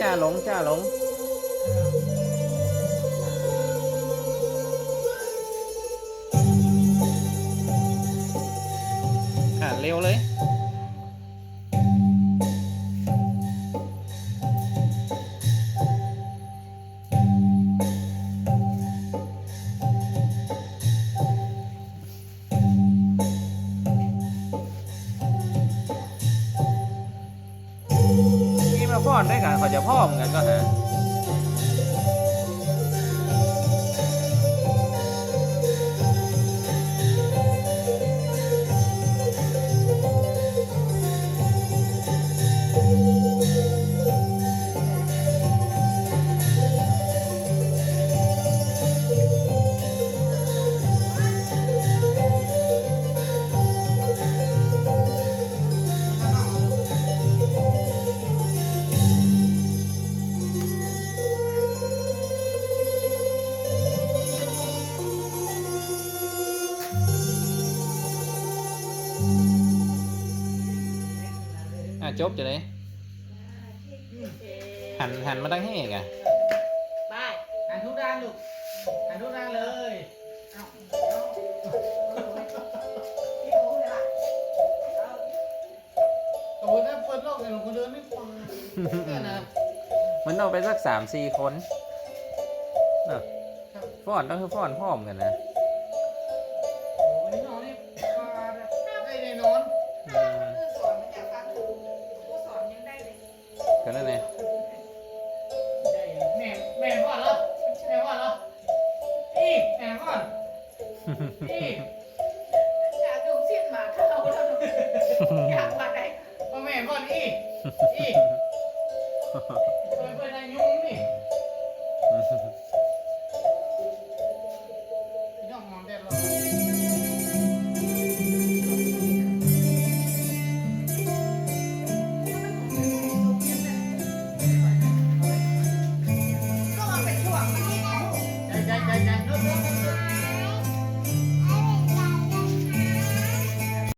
จ้าหลงจ้าหลง อะเร็วเลย พ่อนด้กันเขาจะพ่อมกันก็ฮะ อะจบจะเลยหันหันมาตั้งให้อีกอะไปหันทุกด้านลูกหันทุกด้านเลยเอาเอาพี่โอ้ยล่ะเอาโอ้โหถ้าเปิดโลกเนี่ยหนูคนเดินไม่ฟังเนี่ยนะมันเอาไปสักสามสี่คนเนอะฟ้อนต้องคือฟ้อนพร้อมกันนะ นี่อยากโดนเสียนหมาเข้าแล้วเนออยากมาได้พ่อแม่ก่อนอีอีเคยป็นอายุนี่พี่น้มองได้หรอ ก็มาเป็นช่วงมันนี่นะ ใจใจใจใจเริ่มเริ่มเริ่ม